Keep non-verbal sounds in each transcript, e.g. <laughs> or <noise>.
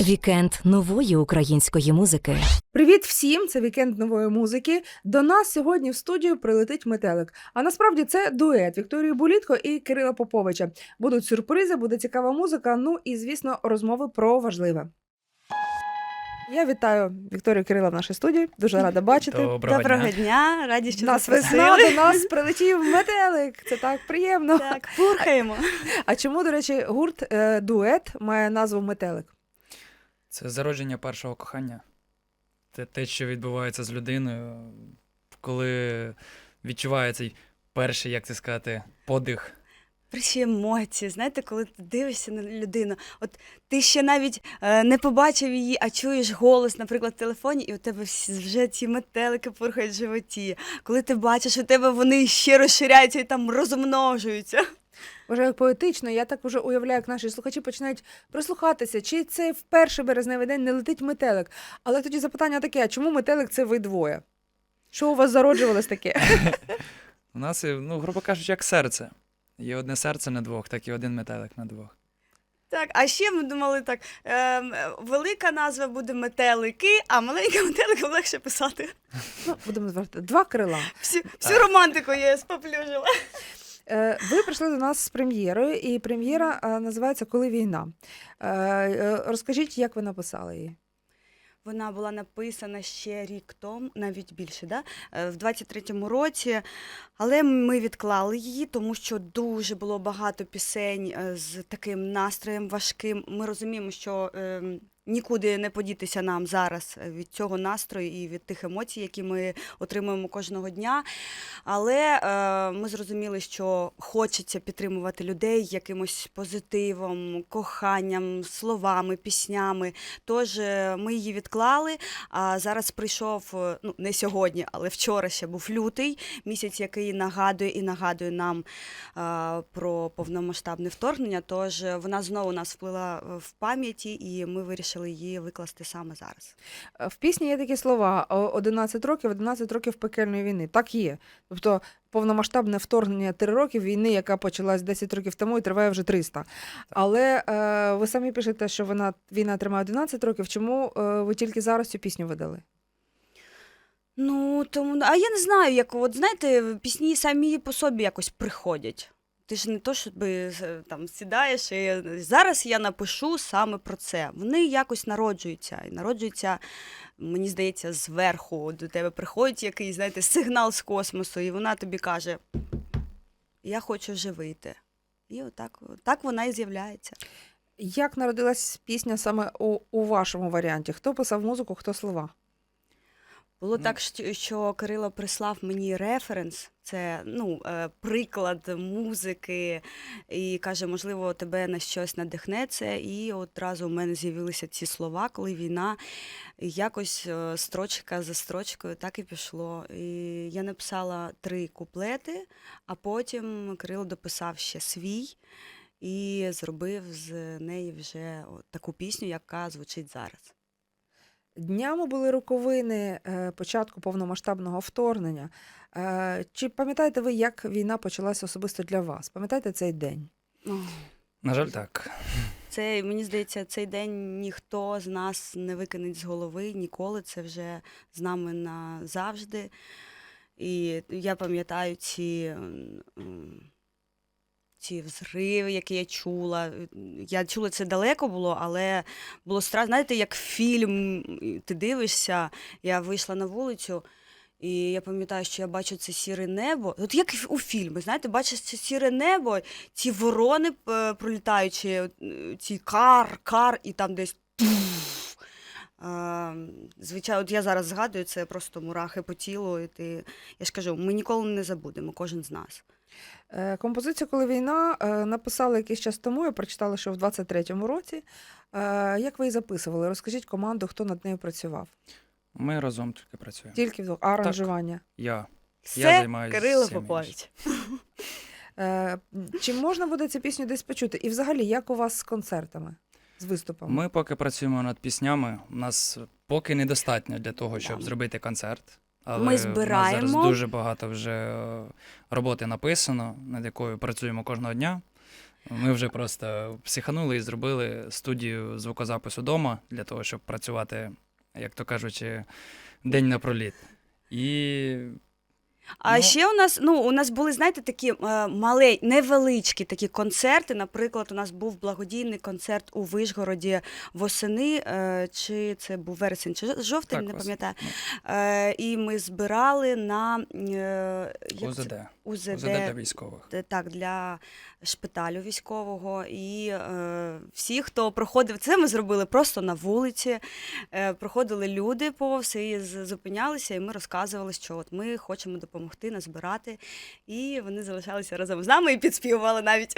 Вікенд нової української музики. Привіт всім! Це вікенд нової музики. До нас сьогодні в студію прилетить метелик. А насправді це дует Вікторії Булітко і Кирила Поповича. Будуть сюрпризи, буде цікава музика. Ну і звісно, розмови про важливе. Я вітаю Вікторію Кирила в нашій студії. Дуже рада бачити. Доброго, Доброго дня. дня, раді, що Нас весна до нас прилетів метелик. Це так приємно. Так, пурхаємо. А чому, до речі, гурт е, дует має назву Метелик? Це зародження першого кохання. Це те, що відбувається з людиною, коли відчуває цей перший, як це сказати, подих. Перші емоції, знаєте, коли ти дивишся на людину, от ти ще навіть е, не побачив її, а чуєш голос, наприклад, в телефоні, і у тебе всі- вже ці метелики пурхають в животі. Коли ти бачиш, у тебе вони ще розширяються і там розмножуються. Вже як поетично, я так вже уявляю, як наші слухачі починають прислухатися, чи це в перший березневий день не летить метелик. Але тоді запитання таке: а чому метелик це ви двоє? Що у вас <laughs> зароджувалось таке? У нас, ну, грубо кажучи, як серце. Є одне серце на двох, так і один метелик на двох. Так, а ще ми думали так: е, велика назва буде метелики, а маленька метелика легше писати. Ну, будемо звертати два крила. Всю, всю романтику я споплюжила. Е, ви прийшли до нас з прем'єрою, і прем'єра е, називається Коли війна. Е, е, розкажіть, як ви написали її? Вона була написана ще рік тому, навіть більше, да? е, в 23-му році. Але ми відклали її, тому що дуже було багато пісень е, з таким настроєм важким. Ми розуміємо, що е, нікуди не подітися нам зараз е, від цього настрою і від тих емоцій, які ми отримуємо кожного дня. Але е, ми зрозуміли, що хочеться підтримувати людей якимось позитивом, коханням, словами, піснями. Тож е, ми її відклали. А зараз прийшов е, ну не сьогодні, але вчора ще був лютий місяць, який нагадує і нагадує нам е, про повномасштабне вторгнення. Тож вона знову нас вплила в пам'яті, і ми вирішили її викласти саме зараз. Е, В пісні є такі слова: 11 років, 11 років пекельної війни. Так є. Тобто повномасштабне вторгнення 3 роки війни, яка почалась 10 років тому і триває вже 300. Але е, ви самі пишете, що вона війна тримає 11 років. Чому е, ви тільки зараз цю пісню видали? Ну тому а я не знаю, як от знаєте, пісні самі по собі якось приходять. Ти ж не то, щоб е, там сідаєш і зараз я напишу саме про це. Вони якось народжуються. І народжуються, мені здається, зверху. До тебе приходить якийсь, знаєте, сигнал з космосу, і вона тобі каже: Я хочу вже вийти. І отак, так вона і з'являється. Як народилась пісня саме у, у вашому варіанті? Хто писав музику, хто слова? Було Ну. так, що- Кирило прислав мені референс, це ну, е, приклад музики, і каже, можливо, тебе на щось надихне це. І одразу у мене з'явилися ці слова, коли війна. І якось е, строчка за строчкою так і пішло. І я написала три куплети, а потім Кирило дописав ще свій і зробив з неї вже таку пісню, яка звучить зараз. Днями були роковини е, початку повномасштабного вторгнення. Е, Чи пам'ятаєте ви, як війна почалася особисто для вас? Пам'ятаєте цей день? На жаль, так. Це мені здається, цей день ніхто з нас не викинеть з голови ніколи. Це вже з нами назавжди. І я пам'ятаю ці, ці взриви, які я чула. Я чула це далеко було, але було страшно. Знаєте, як фільм, ти дивишся, я вийшла на вулицю. І я пам'ятаю, що я бачу це сіре небо. От як у фільмі, знаєте, бачиш це сіре небо, ці ворони е, пролітаючи, е, ці кар, кар, і там десь. Звичайно, от я зараз згадую, це просто мурахи по тілу. І ти, я ж кажу, ми ніколи не забудемо, кожен з нас. Е, Композицію Коли війна е, написали якийсь час тому. Я прочитала, що в 23-му році. Е, Як ви її записували? Розкажіть команду, хто над нею працював? Ми разом тільки працюємо. Тільки вдвох. А аранжування. Я. Все займаюсь Кирило всім Попович. Чи можна буде цю пісню десь почути? І взагалі, як у вас з концертами, з виступами? Ми поки працюємо над піснями. У нас поки недостатньо для того, щоб Да. зробити концерт. Але Ми У нас збираємо. зараз дуже багато вже е, роботи написано, над якою працюємо кожного дня. Ми вже просто психанули і зробили студію звукозапису вдома для того, щоб працювати, як то кажучи, день напроліт. І А Ну. ще у нас, ну, у нас були, знаєте, такі е, мале, невеличкі такі концерти. Наприклад, у нас був благодійний концерт у Вишгороді восени, е, чи це був вересень, чи жовтень, Так, не пам'ятаю. ну. Е, і ми збирали на е, як УЗД. УЗД, УЗД для військових. Т- так, для шпиталю військового. І е, всі, хто проходив це, ми зробили просто на вулиці. Е, проходили люди повз і з- зупинялися, і ми розказували, що от ми хочемо допомогти назбирати. І вони залишалися разом з нами і підспівували навіть.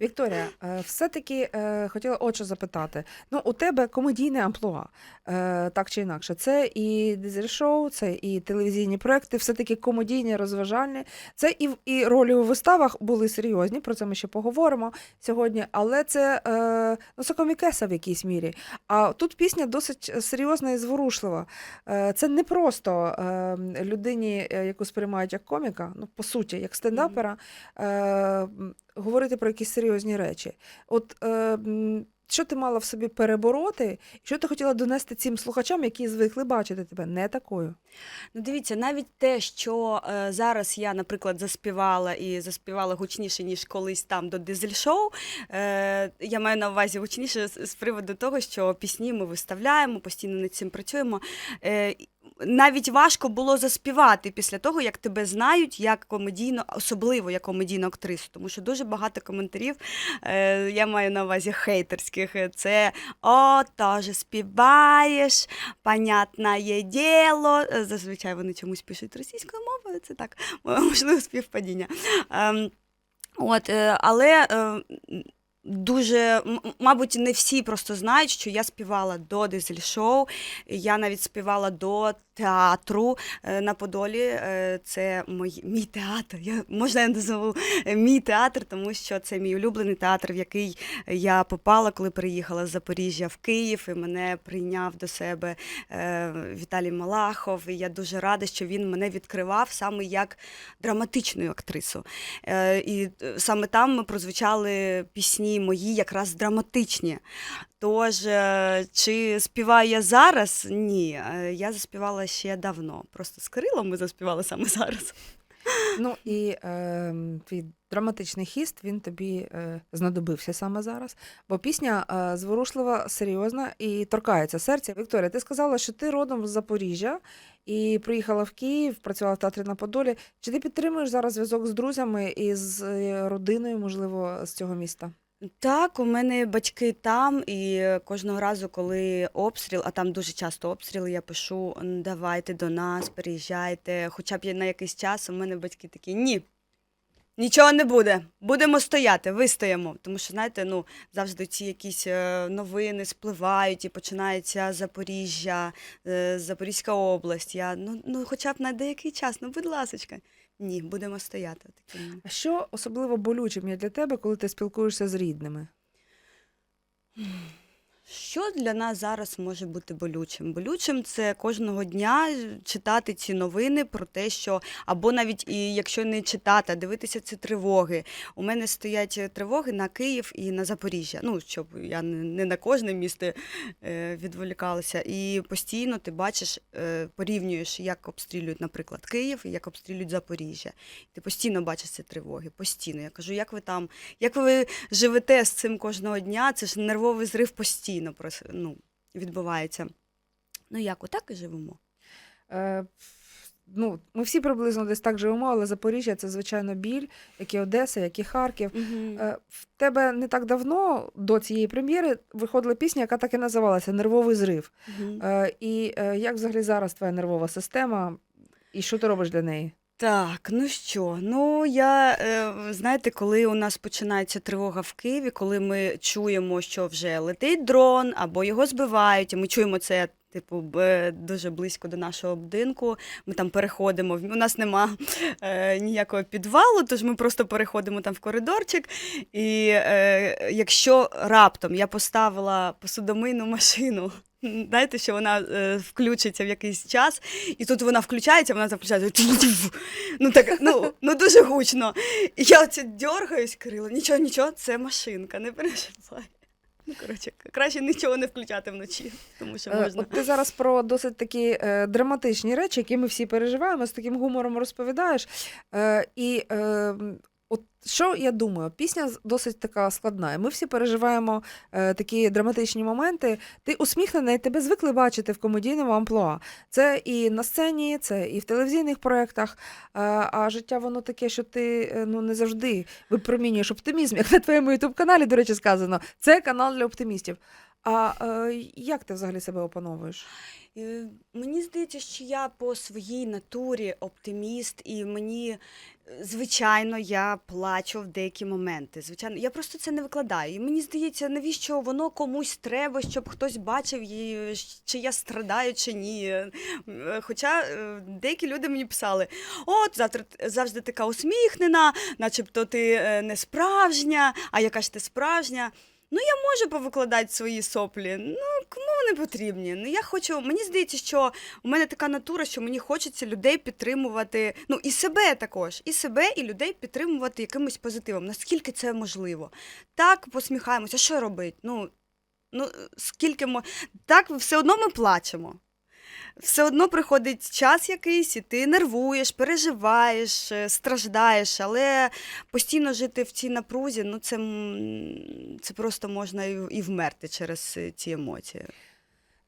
Вікторія, е, все-таки е, хотіла от запитати. Ну, у тебе комедійне амплуа, е, так чи інакше. Це і дизель-шоу, це і телевізійні проекти, все-таки комедійні, розважальні. Це і, і ролі у виставах були серйозні, про це ми ще поговоримо сьогодні. Але це ну, це комікеса в якійсь мірі. А тут пісня досить серйозна і зворушлива. Це не просто людині, яку сприймають як коміка, ну, по суті, як стендапера, е, говорити про якісь серйозні речі. От е, що ти мала в собі перебороти, що ти хотіла донести цим слухачам, які звикли бачити тебе не такою? Ну, дивіться, навіть те, що е, зараз я, наприклад, заспівала і заспівала гучніше, ніж колись там до дизель-шоу. Е, я маю на увазі гучніше з, з приводу того, що пісні ми виставляємо, постійно над цим працюємо. Е, навіть важко було заспівати після того, як тебе знають як комедійно, особливо як комедійну актрису, тому що дуже багато коментарів е, я маю на увазі хейтерських. Е, Це о, теж співаєш, понятне діло. Е, Зазвичай вони чомусь пишуть російською мовою, це так, <laughs> можливо, співпадіння. Ем, От, е, але е, дуже, мабуть, не всі просто знають, що я співала до дизель-шоу, я навіть співала до театру е, на Подолі. Е, Це мій, мій театр. Я, можна я назову е, мій театр, тому що це мій улюблений театр, в який я попала, коли приїхала з Запоріжжя в Київ, і мене прийняв до себе Віталій Малахов. І я дуже рада, що він мене відкривав саме як драматичну актрису. І саме там ми прозвучали пісні мої якраз драматичні. Тож, е, чи співаю я зараз? Ні. Е, Я заспівала ще давно. Просто з Кирилом ми заспівали саме зараз. Ну і е, твій драматичний хіст він тобі е, знадобився саме зараз. Бо пісня е, зворушлива, серйозна і торкається серця. Вікторія, ти сказала, що ти родом з Запоріжжя і приїхала в Київ, працювала в театрі на Подолі. Чи ти підтримуєш зараз зв'язок з друзями і з е, родиною, можливо, з цього міста? Так, у мене батьки там, і кожного разу, коли обстріл, а там дуже часто обстріли, я пишу: давайте до нас, переїжджайте. Хоча б на якийсь час, у мене батьки такі ні. Нічого не буде, будемо стояти, вистоїмо. Тому що, знаєте, ну завжди ці якісь е, новини спливають і починається Запоріжжя, е, Запорізька область. Я ну, ну хоча б на деякий час, ну будь ласочка. Ні, будемо стояти. Таким. А що особливо болючим є для тебе, коли ти спілкуєшся з рідними? Що для нас зараз може бути болючим? Болючим це кожного дня читати ці новини про те, що або навіть і якщо не читати, а дивитися ці тривоги. У мене стоять тривоги на Київ і на Запоріжжя. Ну щоб я не на кожне місто е, відволікалася. І постійно ти бачиш, е, порівнюєш, як обстрілюють, наприклад, Київ і як обстрілюють Запоріжжя. Ти постійно бачиш ці тривоги. Постійно. Я кажу, як ви там, як ви живете з цим кожного дня? Це ж нервовий зрив постійно прос- ну, відбувається. Ну як, отак і живемо. Е, ну, ми всі приблизно десь так живемо, але Запоріжжя це звичайно біль, як і Одеса, як і Харків. Е, В тебе не так давно до цієї прем'єри виходила пісня, яка так і називалася Нервовий зрив. Мгм. Е, І е, як взагалі зараз твоя нервова система, і що ти робиш для неї? Так, ну що? Ну я е, знаєте, коли у нас починається тривога в Києві, коли ми чуємо, що вже летить дрон або його збивають, і ми чуємо це. Типу, дуже близько до нашого будинку. Ми там переходимо. У нас нема <laughs> е, ніякого підвалу, тож ми просто переходимо там в коридорчик. І е, якщо раптом я поставила посудомийну машину знаєте, що вона е, включиться в якийсь час, і тут вона включається, вона включається. <laughs> Ну так, ну, ну дуже гучно. І я оце дергаюсь, Кирило, нічого, нічого, це машинка, не переживай. Ну, коротше, краще нічого не включати вночі, тому що Е, можна. От ти зараз про досить такі е, драматичні речі, які ми всі переживаємо, з таким гумором розповідаєш. Е, і е, от що я думаю, пісня досить така складна. Ми всі переживаємо е, такі драматичні моменти. Ти усміхнена, і тебе звикли бачити в комедійному амплуа. Це і на сцені, це і в телевізійних проєктах. Е, а життя воно таке, що ти е, ну не завжди випромінюєш оптимізм, як на твоєму ютуб-каналі, до речі, сказано. Це канал для оптимістів. А е, як ти взагалі себе опановуєш? Е, Мені здається, що я по своїй натурі оптиміст, і мені, звичайно, я плачу в деякі моменти. Звичайно, я просто це не викладаю. І мені здається, навіщо воно комусь треба, щоб хтось бачив, і чи я страдаю, чи ні. Хоча е, деякі люди мені писали: от завтра завжди така усміхнена, начебто ти е, не справжня, а яка ж ти справжня. Ну, я можу повикладати свої соплі. Ну, кому вони потрібні? Ну, я хочу, мені здається, що у мене така натура, що мені хочеться людей підтримувати. Ну, і себе також, і себе, і людей підтримувати якимось позитивом, наскільки це можливо. Так, посміхаємося, що робити? Ну, ну скільки мо... Так, все одно ми плачемо. Все одно приходить час якийсь, і ти нервуєш, переживаєш, е, страждаєш, але постійно жити в цій напрузі, ну це, це просто можна і, і вмерти через е, ці емоції.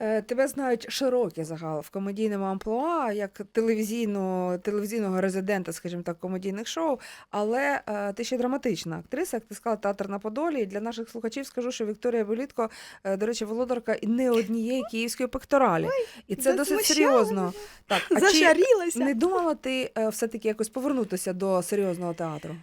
Е, Тебе знають широкий загал в комедійному амплуа, як телевізійного, телевізійного резидента, скажімо так, комедійних шоу. Але е, ти ще драматична актриса, як ти сказала, театр на Подолі. І для наших слухачів скажу, що Вікторія Болітко, е, до речі, володарка і не однієї київської пекторалі. І це досить серйозно. Так, а чи не думала ти е, все-таки якось повернутися до серйозного театру?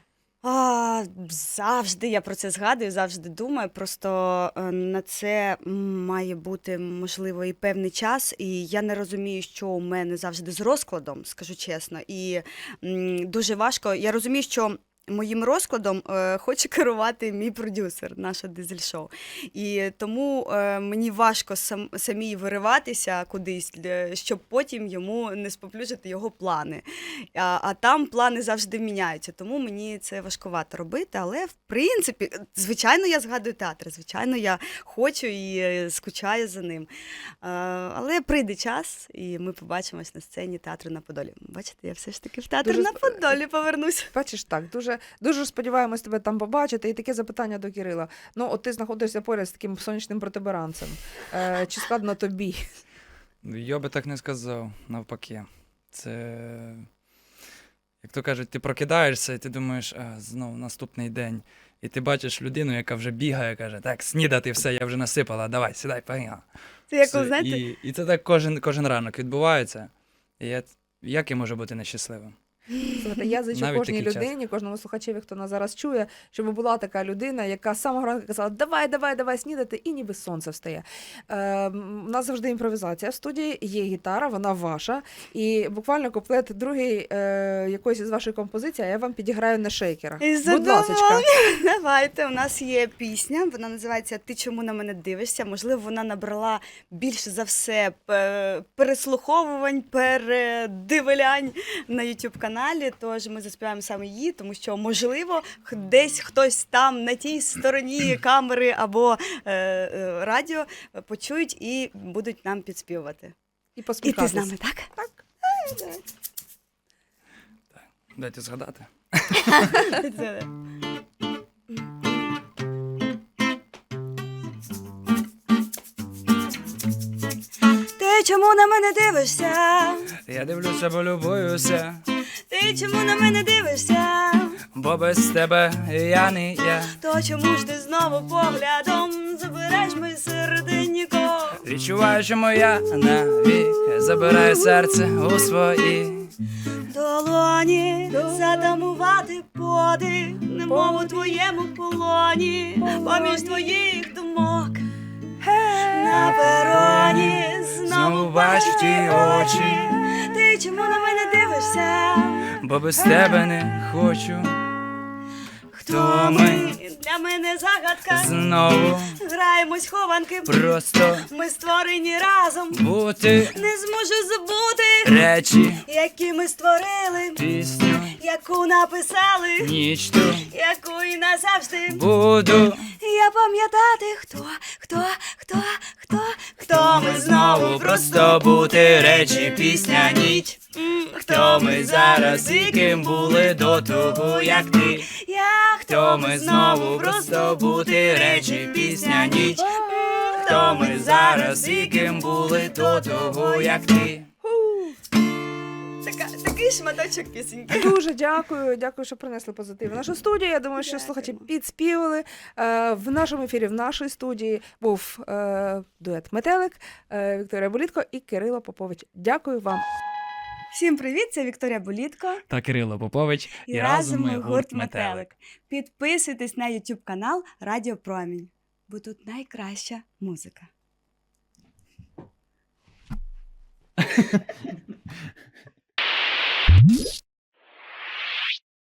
А, завжди я про це згадую, завжди думаю. Просто е, на це має бути можливо і певний час. І я не розумію, що у мене завжди з розкладом, скажу чесно. І м, дуже важко. Я розумію, що. Моїм розкладом е, хоче керувати мій продюсер, наше дизель-шоу. І тому е, мені важко сам, самій вириватися кудись, для- щоб потім йому не споплюжити його плани. А, а там плани завжди міняються, тому мені це важкувато робити. Але в принципі, звичайно, я згадую театр, звичайно, я хочу і е, скучаю за ним. Але прийде час, і ми побачимось на сцені театру на Подолі. Бачите, я все ж таки в театр Дуже на Подолі повернусь. Бачиш, так, дуже, дуже сподіваємось тебе там побачити. І таке запитання до Кирила. Ну, от ти знаходишся поряд з таким сонячним протиберанцем. Е, чи складно тобі? Я би так не сказав, навпаки. Це. Як то кажуть, ти прокидаєшся і ти думаєш, а, знову наступний день. І ти бачиш людину, яка вже бігає, каже, так, снідати все, я вже насипала, давай, сідай, поїхали. Це як, Все, знаєте, і, і це так кожен, кожен ранок відбувається. І я, як я можу бути нещасливим? Слухайте, я зичу Навіть кожній такий час. людині, кожному слухачеві, хто нас зараз чує, щоб була така людина, яка з самого ранку казала, давай, давай, давай снідати, і ніби сонце встає. Е, у нас завжди імпровізація в студії, є гітара, вона ваша. І буквально куплет другий е, якоїсь із ваших композицій, а я вам підіграю на шейкерах. Будь ласка. Давайте, у нас є пісня, вона називається Ти чому на мене дивишся? Можливо, вона набрала більше за все пе- переслуховувань, передивлянь на youtube каналі. Тож ми заспіваємо саме її, тому що, можливо, десь хтось там на тій стороні <clears throat> камери або е, е, радіо почують і будуть нам підспівувати. І І ти з нами, так? Дайте згадати. Ти чому на мене дивишся? Я дивлюся, бо любуюся, Ти чому на мене дивишся? бо без тебе я не я. То чому ж ти знову поглядом забереш моє серденько? Відчуваю, що моя навік забирає серце у свої. Долоні затамувати подих, немов у твоєму полоні, поміж твоїх думок. На пероні Знову знову бачу ті очі. Ти чому на мене дивишся? Бо без тебе не хочу. Хто ми? Для мене загадка. Знову Граємось хованки. просто Ми створені разом. бути Не зможу забути, речі, які ми створили, пісню, яку написали, ніч ту яку і назавжди. буду. Я пам'ятати, хто, хто, хто, хто, хто ми Знову просто бути речі, пісня, ніч. Хто ми зараз і ким були до того, як ти? Я Хто ми знову просто бути речі, пісня, ніч. Хто ми зараз і ким були до того, як ти? Така, такий шматочок пісеньки. Дуже дякую. Дякую, що принесли позитив в нашу студію. Я думаю, що слухачі підспівали. Е, в нашому ефірі, в нашій студії був е, дует Метелик, е, Вікторія Болітко і Кирило Попович. Дякую вам. Всім привіт, це Вікторія Болітко. Та Кирило Попович І, разом ми гурт Метелик. Підписуйтесь на YouTube канал Радіо Промінь, бо тут найкраща музика. <laughs>